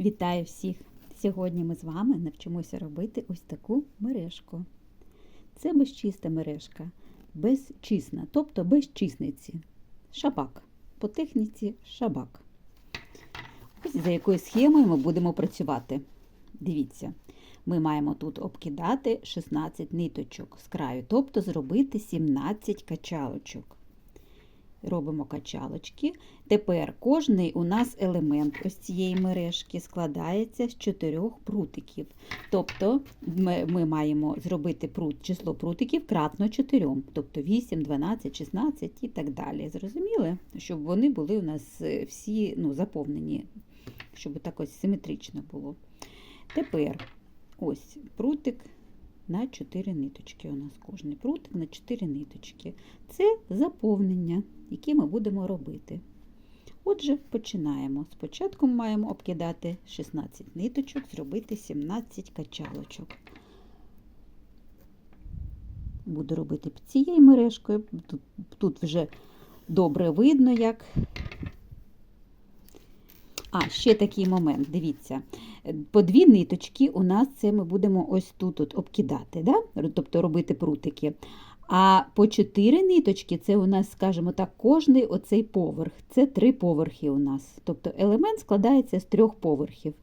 Вітаю всіх! Сьогодні ми з вами навчимося робити ось таку мережку. Це безчиста мережка, безчисна, тобто без чисниці. Шабак. По техніці шабак. Ось за якою схемою ми будемо працювати. Дивіться, ми маємо тут обкидати 16 ниточок з краю, тобто зробити 17 качалочок. Робимо качалочки. Тепер кожний у нас елемент ось цієї мережки складається з чотирьох прутиків. Тобто ми, ми маємо зробити прут, число прутиків кратно 4, тобто 8, 12, 16 і так далі. Зрозуміли? Щоб вони були у нас всі ну, заповнені, щоб так ось симетрично було. Тепер ось прутик на 4 ниточки. У нас кожний прутик на 4 ниточки. Це заповнення, яке ми будемо робити. Отже, починаємо. Спочатку маємо обкидати 16 ниточок, зробити 17 качалочок. Буду робити цією мережкою. Тут вже добре видно, як. А, ще такий момент, дивіться. По дві ниточки у нас це ми будемо ось тут от обкидати, да? тобто робити прутики. А по чотири ниточки це у нас, скажімо так, кожний оцей поверх. Це три поверхи у нас. Тобто елемент складається з трьох поверхів.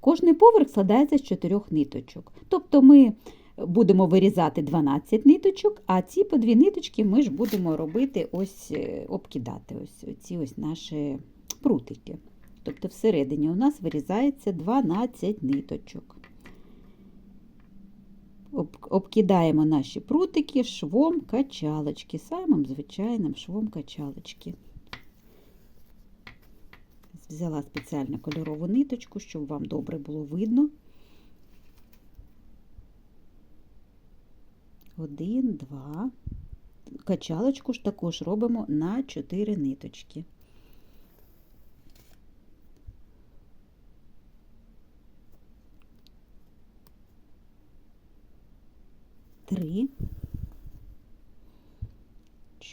Кожний поверх складається з чотирьох ниточок. Тобто ми будемо вирізати 12 ниточок, а ці по дві ниточки ми ж будемо робити ось обкидати ось ці ось наші прутики. Тобто всередині у нас вирізається 12 ниточок. Обкидаємо наші прутики швом качалочки, самим звичайним швом качалочки. Взяла спеціальну кольорову ниточку, щоб вам добре було видно. Один, два. Качалочку ж також робимо на 4 ниточки.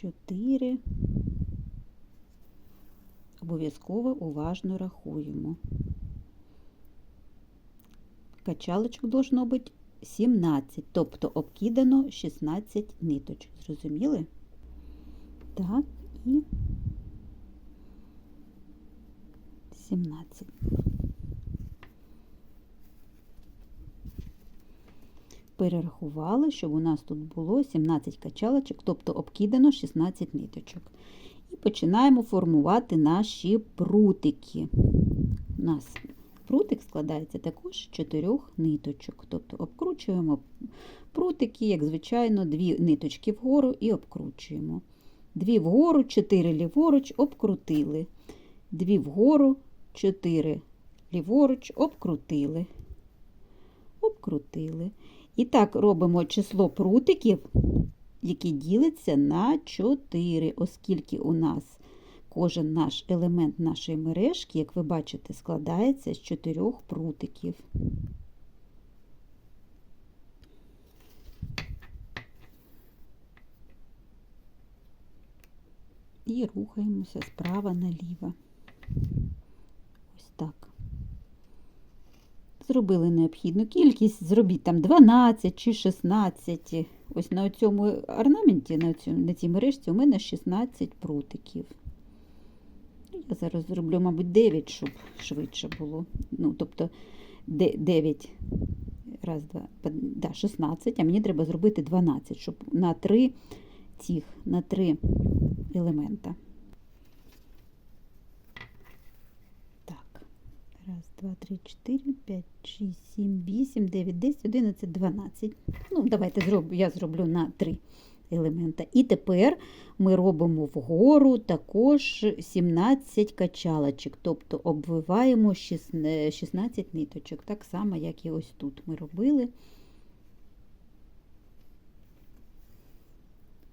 Чотири. Обов'язково уважно рахуємо. Качалочок должно бути 17, тобто обкидано 16 ниточок. Зрозуміли? Так, і 17. Перерахували, щоб у нас тут було 17 качалочок, тобто обкидано 16 ниточок. І починаємо формувати наші прутики. У нас прутик складається також з 4 ниточок. Тобто обкручуємо прутики, як звичайно, дві ниточки вгору і обкручуємо. Дві вгору, 4 ліворуч, обкрутили. Дві вгору, 4 ліворуч, обкрутили. Обкрутили. І так робимо число прутиків, які ділиться на 4, оскільки у нас кожен наш елемент нашої мережки, як ви бачите, складається з 4 прутиків. І рухаємося справа наліво. Ось так зробили необхідну кількість, зробіть там 12 чи 16. Ось на цьому орнаменті, на, цьому, на цій мережці у мене 16 прутиків. Я зараз зроблю, мабуть, 9, щоб швидше було. Ну, тобто 9, раз, два, да, 16, а мені треба зробити 12, щоб на 3 цих, на 3 елемента. Раз, два, три, чотири, п'ять, шість, сім, вісім, дев'ять, десять, одинадцять, дванадцять. Ну, давайте зроблю, я зроблю на три елемента. І тепер ми робимо вгору також 17 качалочок, тобто обвиваємо 16 ниточок, так само, як і ось тут ми робили.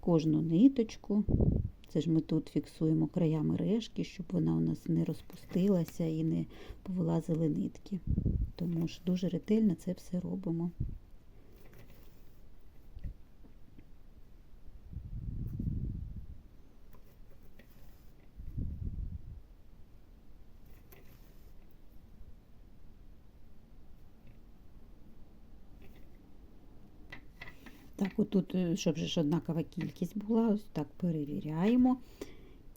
Кожну ниточку. Це ж ми тут фіксуємо края мережки, щоб вона у нас не розпустилася і не повилазили нитки. Тому ж дуже ретельно це все робимо. Так, отут, е, щоб ж однакова кількість була, ось так перевіряємо.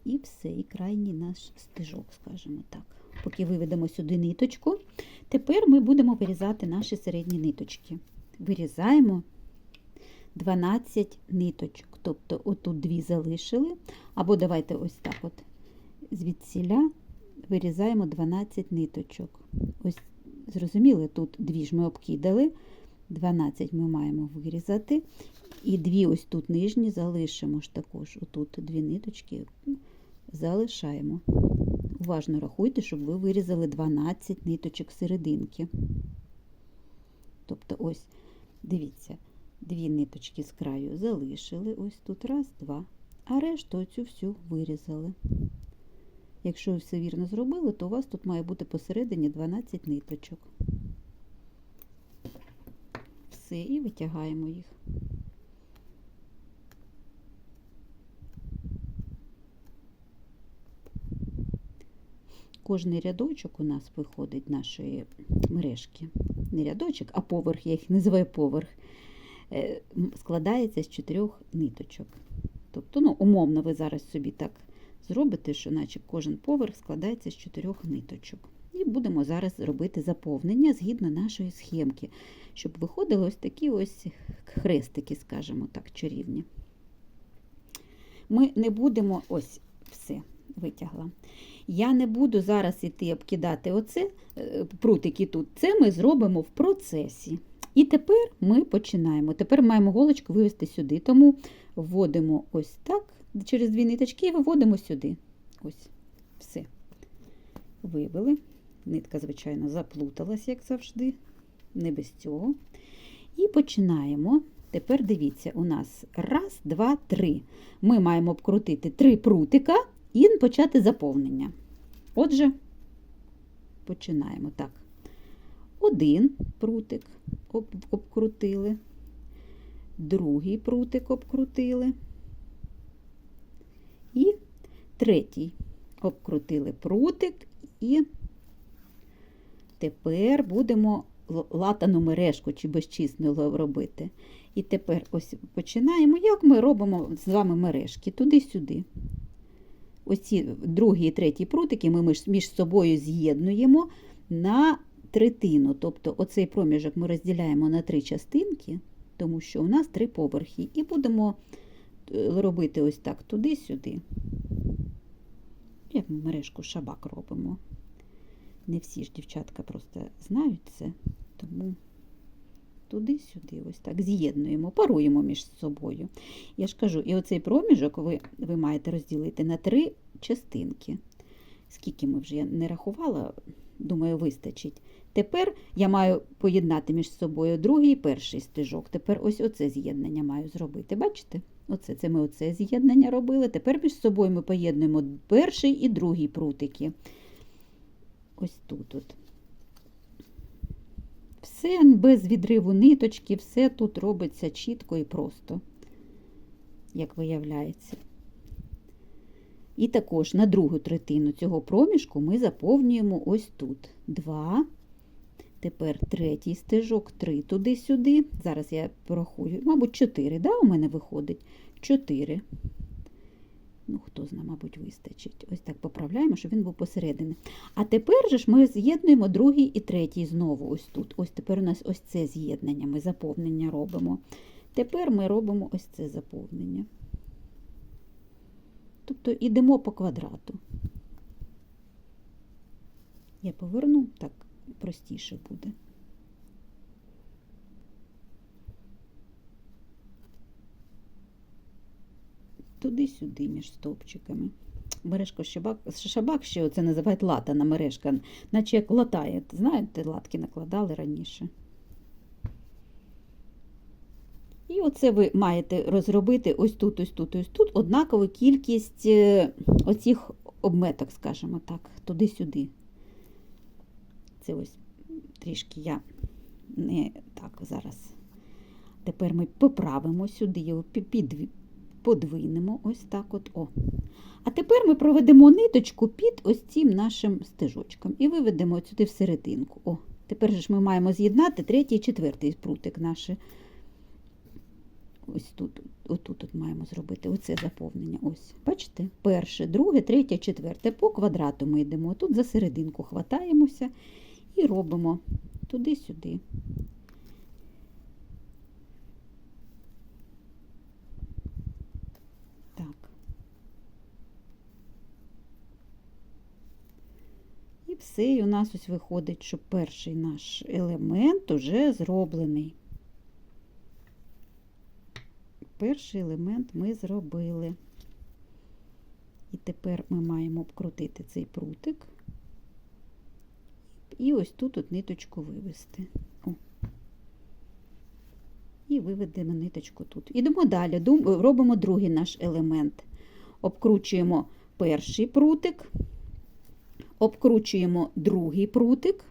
І все, і крайній наш стежок, скажімо так. Поки виведемо сюди ниточку, тепер ми будемо вирізати наші середні ниточки. Вирізаємо 12 ниточок. Тобто отут дві залишили. Або давайте ось так от звідсіля вирізаємо 12 ниточок. Ось, зрозуміли, тут дві ж ми обкидали, 12 ми маємо вирізати. І дві ось тут нижні залишимо ж також. Отут дві ниточки залишаємо. Уважно рахуйте, щоб ви вирізали 12 ниточок серединки. Тобто, ось, дивіться, дві ниточки з краю залишили. Ось тут раз, два. А решту оцю всю вирізали. Якщо ви все вірно зробили, то у вас тут має бути посередині 12 ниточок. Все, і витягаємо їх. Кожний рядочок у нас виходить нашої мережки. Не рядочок, а поверх, я їх називаю поверх, е, складається з чотирьох ниточок. Тобто, ну, умовно, ви зараз собі так зробите, що наче кожен поверх складається з чотирьох ниточок. І будемо зараз робити заповнення згідно нашої схемки, щоб виходили ось такі ось хрестики, скажімо так, чарівні. Ми не будемо ось все витягла. Я не буду зараз іти обкидати оце, е, прутики тут. Це ми зробимо в процесі. І тепер ми починаємо. Тепер маємо голочку вивести сюди. Тому вводимо ось так через дві ниточки і виводимо сюди. Ось, все. Вивели. Нитка, звичайно, заплуталась, як завжди. Не без цього. І починаємо. Тепер дивіться, у нас раз, два, три. Ми маємо обкрутити три прутика і почати заповнення. Отже, починаємо так. Один прутик об, обкрутили, другий прутик обкрутили. І третій обкрутили прутик, і тепер будемо латану мережку чи безчисну робити. І тепер ось починаємо, як ми робимо з вами мережки, туди-сюди. Ось ці другий і третій прутики ми між- між собою з'єднуємо на третину. Тобто оцей проміжок ми розділяємо на три частинки, тому що у нас три поверхи. І будемо е, робити ось так туди-сюди. Як ми мережку шабак робимо. Не всі ж дівчатка просто знають це, тому туди-сюди, ось так з'єднуємо, паруємо між собою. Я ж кажу, і оцей проміжок ви, ви маєте розділити на три частинки. Скільки ми вже я не рахувала, думаю, вистачить. Тепер я маю поєднати між собою другий і перший стежок. Тепер ось оце з'єднання маю зробити. Бачите? Оце, це ми оце з'єднання робили. Тепер між собою ми поєднуємо перший і другий прутики. Ось тут. От. Все без відриву ниточки, все тут робиться чітко і просто, як виявляється. І також на другу третину цього проміжку ми заповнюємо ось тут. Два. Тепер третій стежок, три туди-сюди. Зараз я порахую, мабуть, чотири, да, у мене виходить? Чотири. Ну, хто знає, мабуть, вистачить. Ось так поправляємо, щоб він був посередині. А тепер же ж ми з'єднуємо другий і третій знову ось тут. Ось тепер у нас ось це з'єднання, ми заповнення робимо. Тепер ми робимо ось це заповнення. Тобто йдемо по квадрату. Я поверну, так простіше буде. Туди-сюди між стовпчиками. Мережка шабак, шабак ще це називають латана мережка, наче як латає. Знаєте, латки накладали раніше. І оце ви маєте розробити ось тут, ось тут, ось тут однакову кількість е, оцих обметок, скажімо так, туди-сюди. Це ось трішки я не так зараз. Тепер ми поправимо сюди, його пі- підві- подвинемо ось так от. О. А тепер ми проведемо ниточку під ось цим нашим стежочком і виведемо сюди в серединку. О, тепер же ж ми маємо з'єднати третій і четвертий прутик наш. ось тут, отут тут маємо зробити оце заповнення. Ось, бачите? Перше, друге, третє, четверте. По квадрату ми йдемо. Тут за серединку хватаємося і робимо туди-сюди. Так. І все, і у нас ось виходить, що перший наш елемент уже зроблений. Перший елемент ми зробили. І тепер ми маємо обкрутити цей прутик. І ось тут от ниточку вивести. О. І виведемо ниточку тут. Ідемо далі, робимо другий наш елемент. Обкручуємо перший прутик, обкручуємо другий прутик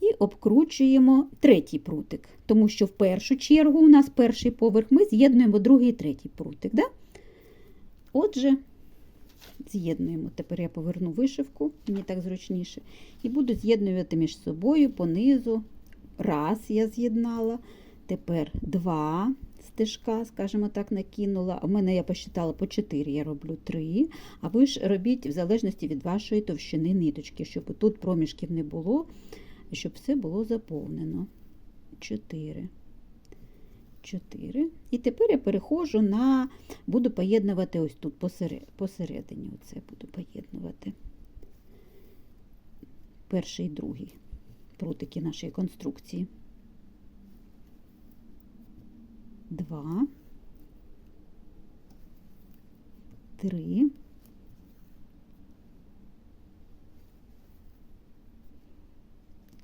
і обкручуємо третій прутик. Тому що в першу чергу у нас перший поверх ми з'єднуємо другий і третій прутик. Да? Отже, з'єднуємо. Тепер я поверну вишивку, мені так зручніше. І буду з'єднувати між собою понизу. Раз я з'єднала, тепер два стежка, скажімо так, накинула. У мене я посчитала по 4, я роблю 3. А ви ж робіть в залежності від вашої товщини ниточки, щоб тут проміжків не було, щоб все було заповнено. 4. 4. І тепер я переходжу на, буду поєднувати ось тут посередині. Оце буду поєднувати. Перший і другий прутики нашої конструкції. Два. Три.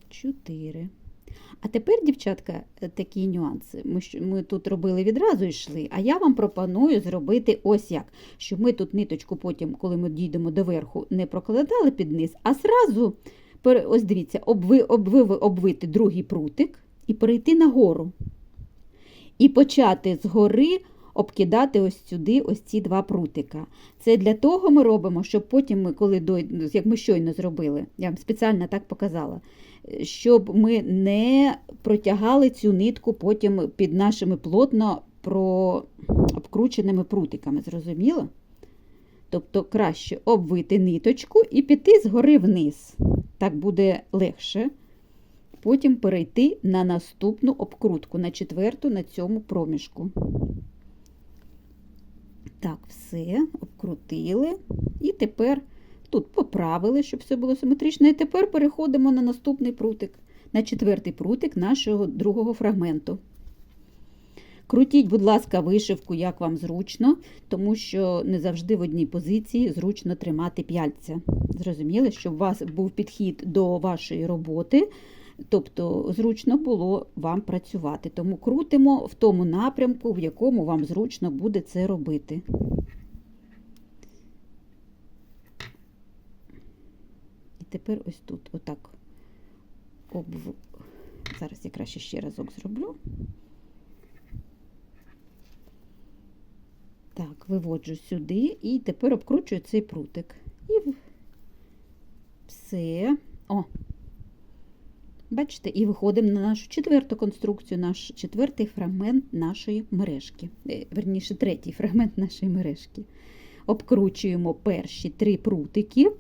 Чотири. А тепер, дівчатка, е, такі нюанси. Ми, ми тут робили відразу йшли, а я вам пропоную зробити ось як. Щоб ми тут ниточку потім, коли ми дійдемо до верху, не прокладали під низ, а зразу, ось дивіться, обви, обви, обвити другий прутик і перейти нагору. І почати згори обкидати ось сюди ось ці два прутика. Це для того ми робимо, щоб потім ми, коли дойдемо, як ми щойно зробили, я вам спеціально так показала, е, щоб ми не протягали цю нитку потім під нашими плотно про... обкрученими прутиками. Зрозуміло? Тобто краще обвити ниточку і піти згори вниз. Так буде легше. Потім перейти на наступну обкрутку, на четверту на цьому проміжку. Так, все, обкрутили. І тепер тут поправили, щоб все було симетрично. І тепер переходимо на наступний прутик, на четвертий прутик нашого другого фрагменту. Крутіть, будь ласка, вишивку, як вам зручно, тому що не завжди в одній позиції зручно тримати п'яльця. Зрозуміли, щоб у вас був підхід до вашої роботи, тобто зручно було вам працювати. Тому крутимо в тому напрямку, в якому вам зручно буде це робити. І тепер ось тут, отак, обв... зараз я краще ще разок зроблю. Так, виводжу сюди і тепер обкручую цей прутик. І все. О, бачите, і виходимо на нашу четверту конструкцію, наш четвертий фрагмент нашої мережки. Е, Верніше, третій фрагмент нашої мережки. Обкручуємо перші три прутики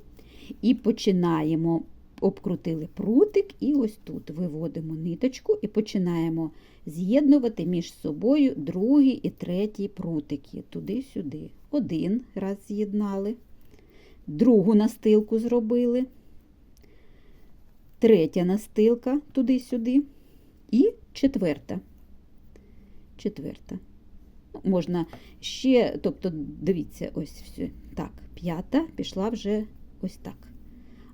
і починаємо. Обкрутили прутик, і ось тут виводимо ниточку і починаємо з'єднувати між собою другий і третій прутики. Туди-сюди. Один раз з'єднали, другу настилку зробили, третя настилка туди-сюди. І четверта. Четверта. Ну, можна ще, тобто, дивіться, ось все. Так, п'ята пішла вже ось так.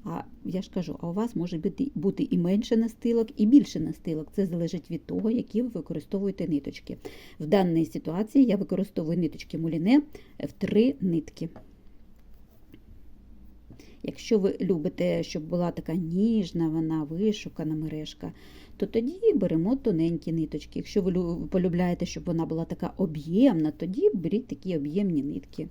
А я ж кажу, а у вас може бути, бути і менше настилок, і більше настилок. Це залежить від того, які ви використовуєте ниточки. В даній ситуації я використовую ниточки муліне в три нитки. Якщо ви любите, щоб була така ніжна, вона вишукана мережка, то тоді беремо тоненькі ниточки. Якщо ви полюбляєте, щоб вона була така об'ємна, тоді беріть такі об'ємні нитки.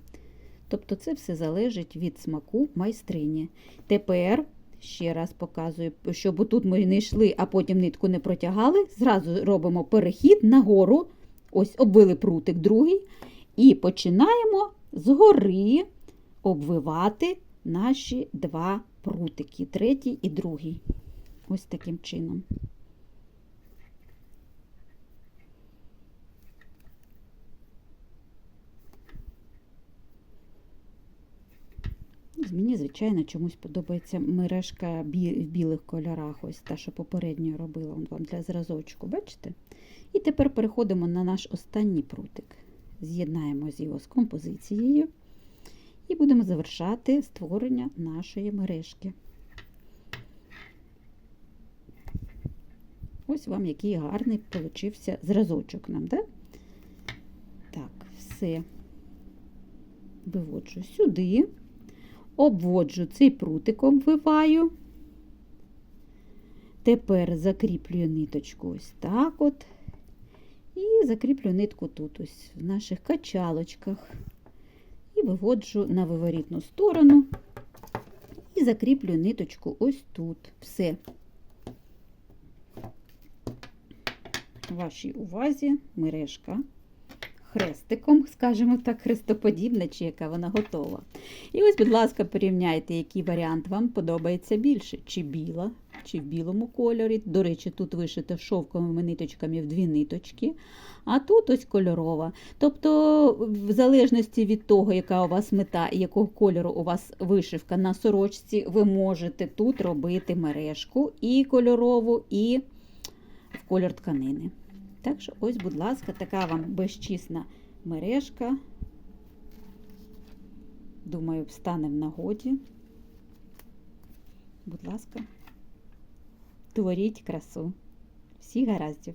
Тобто це все залежить від смаку майстрині. Тепер Ще раз показую, щоб отут ми не йшли, а потім нитку не протягали. Зразу робимо перехід нагору. Ось обвили прутик другий. І починаємо згори обвивати наші два прутики, третій і другий. Ось таким чином. Мені, звичайно, чомусь подобається мережка в білих кольорах, ось та, що попередньо робила вам для зразочку, бачите? І тепер переходимо на наш останній прутик. З'єднаємо з його з композицією і будемо завершати створення нашої мережки. Ось вам який гарний получився зразочок нам, да? Так, все виводжу сюди обводжу цей прутик, обвиваю. Тепер закріплюю ниточку ось так от. І закріплю нитку тут, ось в наших качалочках. Виводжу на виворітну сторону. І закріплю ниточку ось тут. Все. Вашій увазі мережка хрестиком, скажімо так, хрестоподібна, чи яка вона готова. І ось, будь ласка, порівняйте, який варіант вам подобається більше: чи біла, чи в білому кольорі. До речі, тут вишито шовковими ниточками в дві ниточки, а тут ось кольорова. Тобто, в залежності від того, яка у вас мета і якого кольору у вас вишивка на сорочці, ви можете тут робити мережку і кольорову, і в колір тканини. Так що, ось, будь ласка, така вам безчисна мережка. Думаю, встане в нагоді. Будь ласка, творіть красу. Всі гараздів!